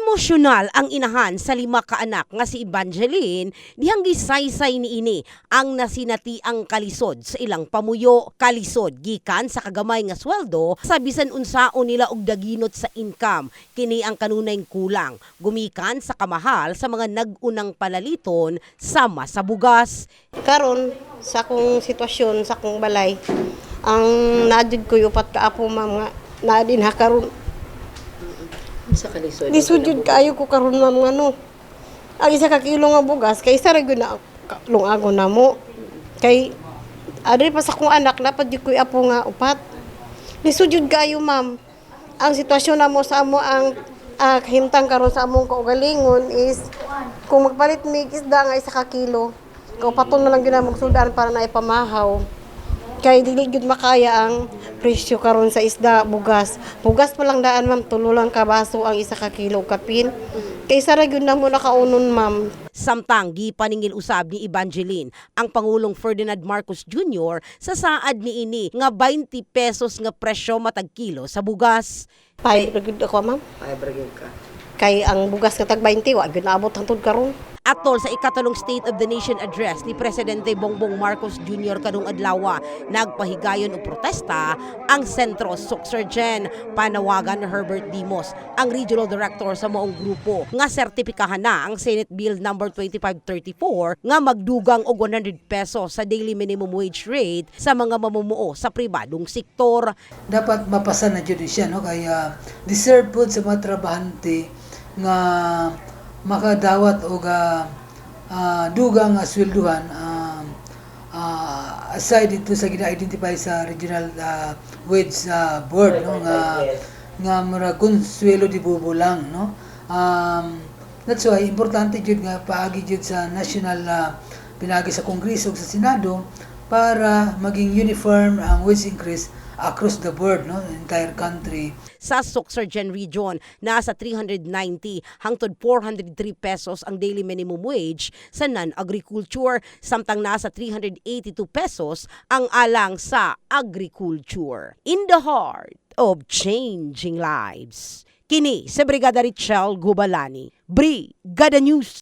Emosyonal ang inahan sa lima ka anak nga si Evangeline dihang gisaysay ni ini ang nasinati ang kalisod sa ilang pamuyo. Kalisod gikan sa kagamay nga sweldo sa bisan unsaon nila og daginot sa income. Kini ang kanunay kulang gumikan sa kamahal sa mga nag-unang palaliton sama sa bugas. karon sa akong sitwasyon sa akong balay ang naadjud ko yung upat ka apo ma'am nga na din ha karon Sa kalisod. lisudjud kaayo ko karon ma'am nga no. Ang isa ka kilo nga bugas kay isa ra gyud na lungago na mo. Kay adri pa sa akong anak dapat jud ko apo nga upat. Lisudjud kaayo ma'am. Ang sitwasyon namo sa amo ang ah, kahimtang karon sa among kaugalingon is kung magpalit mig isda nga isa ka kilo kaupaton na lang gyud namong sudan para na ipamahaw kay dili gyud makaya ang presyo karon sa isda bugas bugas pa lang daan ma'am tulo lang ka baso ang isa ka kilo kapin kay sa ra gyud na mo nakaunon ma'am Samtang gipaningil usab ni Evangeline ang Pangulong Ferdinand Marcos Jr. sa saad ni ini nga 20 pesos nga presyo matag kilo sa bugas. pay gyud ako ma'am Ay, ka. kay ang bugas nga tag 20 wa gyud naabot hangtod karon Atol sa ikatalong State of the Nation address ni Presidente Bongbong Marcos Jr. kadong adlaw nagpahigayon og protesta ang Sentro Suksurgen panawagan Herbert Dimos ang regional director sa maong grupo nga sertipikahan na ang Senate Bill number 2534 nga magdugang og 100 pesos sa daily minimum wage rate sa mga mamumuo sa pribadong sektor. dapat mapasa na jud siya no kaya deserve po sa mga trabahante nga makadawat og ah, ah, dugang nga swelduhan ah, ah, aside dito sa gina-identify sa regional ah, wage ah, board no nga nga mura konsuelo di bubo lang no? Um, that's why importante jud nga paagi jud sa national ah, pinagi sa kongreso sa senado para maging uniform ang wage increase across the board no entire country Sa Suksurgen region, nasa 390 hangtod 403 pesos ang daily minimum wage sa non-agriculture, samtang nasa 382 pesos ang alang sa agriculture. In the heart of changing lives. Kini sa Brigada Richel Gubalani. Brigada News.